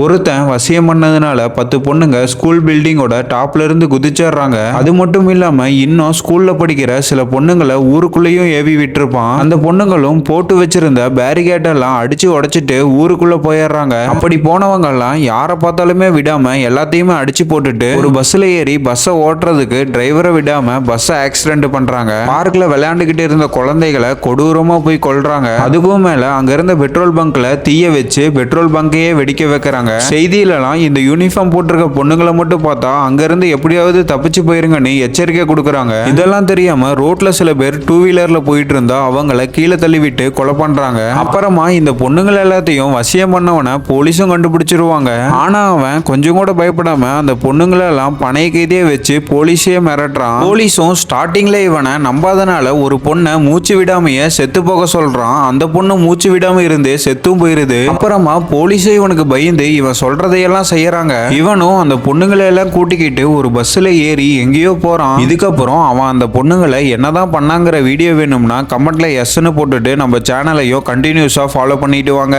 ஒருத்தன் வசியம் பண்ணதுனால பத்து பொண்ணுங்க ஸ்கூல் பில்டிங்கோட டாப்ல இருந்து குதிச்சிடுறாங்க. அது மட்டும் இல்லாம இன்னும் ஸ்கூல்ல படிக்கிற சில பொண்ணுங்களை ஊருக்குள்ளேயும் ஏவி விட்டுருப்பான். அந்த பொண்ணுங்களும் போட்டு வச்சிருந்த பேரிகேட் எல்லாம் அடிச்சு உடைச்சிட்டு ஊருக்குள்ள போயிடுறாங்க. அப்படி போனவங்க எல்லாம் யாரை பார்த்தாலுமே விடாம எல்லாத்தையுமே அடிச்சு போட்டுட்டு ஒரு பஸ்ல ஏறி பஸ்ஸை ஓட்டுறதுக்கு டிரைவரை விடாம பஸ்ஸை ஆக்சிடென்ட் பண்றாங்க. பார்க்ல விளையாண்டுகிட்டு இருந்த குழந்தைகளை கொடூரமா போய் கொள்றாங்க அதுக்கும் மேல அங்க இருந்த பெட்ரோல் பங்க்ல தீய வச்சு பெட்ரோல் பங்கையே வெடிக்க வைக்கிறாங்க. செய்தியிலலாம் இந்த யூனிஃபார்ம் போட்டிருக்க பொண்ணுங்களை மட்டும் பார்த்தா அங்க இருந்து எப்படியாவது தப்பிச்சு போயிருங்கன்னு எச்சரிக்கை கொடுக்குறாங்க. இதெல்லாம் தெரியாம ரோட்ல சில பேர் டூ வீலர்ல போயிட்டு இருந்தா அவங்கள கீழே தள்ளிவிட்டு கொலை பண்றாங்க. அப்புறமா இந்த பொண்ணுங்கள் எல்லாத்தையும் வசியம் பண்ணவனை போலீஸும் கண்டுபிடிச்சிருவாங்க. ஆனா அவன் கொஞ்சம் கூட பயப்படாம அந்த பொண்ணுங்களை எல்லாம் பணைய கைதியே வச்சு போலீஸே மிரட்டுறான். போலீஸும் ஸ்டார்டிங்ல இவனை நம்பாதனால ஒரு பொண்ணை மூச்சு விடாமையே செத்து போக சொல்றான். அந்த பொண்ணு மூச்சு விடாம இருந்து செத்தும் போயிருது. அப்புறமா போலீஸே இவனுக்கு பயந்து இவன் சொல்றதையெல்லாம் செய்யறாங்க. இவனும் அந்த பொண்ணுங்களை எல்லாம் கூட்டிக்கிட்டு ஒரு பஸ்ல ஏறி எங்கேயோ போறான். இதுக்கப்புறம் அவன் அந்த பொண்ணுங்களை என்னதான் பண்ணாங்கிற வீடியோ வேணும்னா கமெண்ட்ல எஸ்ன்னு போட்டுட்டு நம்ம சேனலையோ கண்டினியூஸா ஃபாலோ பண்ணிட்டு வாங்க.